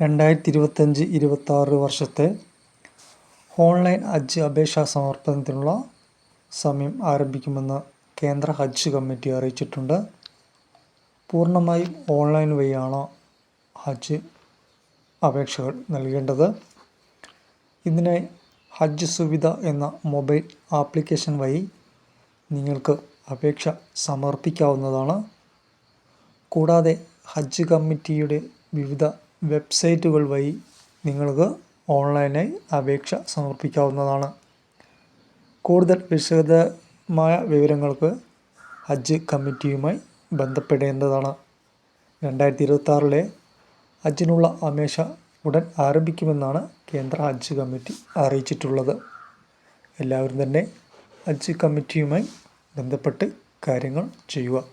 രണ്ടായിരത്തി ഇരുപത്തഞ്ച് ഇരുപത്താറ് വർഷത്തെ ഓൺലൈൻ ഹജ്ജ് അപേക്ഷാ സമർപ്പണത്തിനുള്ള സമയം ആരംഭിക്കുമെന്ന് കേന്ദ്ര ഹജ്ജ് കമ്മിറ്റി അറിയിച്ചിട്ടുണ്ട്. പൂർണമായും ഓൺലൈൻ വഴിയാണ് ഹജ്ജ് അപേക്ഷകൾ നൽകേണ്ടത്. ഇതിനായി ഹജ്ജ് സുവിധ എന്ന മൊബൈൽ ആപ്ലിക്കേഷൻ വഴി നിങ്ങൾക്ക് അപേക്ഷ സമർപ്പിക്കാവുന്നതാണ്. കൂടാതെ ഹജ്ജ് കമ്മിറ്റിയുടെ വിവിധ വെബ്സൈറ്റുകൾ വഴി നിങ്ങൾക്ക് ഓൺലൈനായി അപേക്ഷ സമർപ്പിക്കാവുന്നതാണ്. കൂടുതൽ വിശദമായ വിവരങ്ങൾക്ക് ഹജ്ജ് കമ്മിറ്റിയുമായി ബന്ധപ്പെടേണ്ടതാണ്. രണ്ടായിരത്തി ഇരുപത്താറിലെ ഹജ്ജിനുള്ള അപേക്ഷ ഉടൻ ആരംഭിക്കുമെന്നാണ് കേന്ദ്ര ഹജ്ജ് കമ്മിറ്റി അറിയിച്ചിട്ടുള്ളത്. എല്ലാവരും തന്നെ ഹജ്ജ് കമ്മിറ്റിയുമായി ബന്ധപ്പെട്ട് കാര്യങ്ങൾ ചെയ്യുക.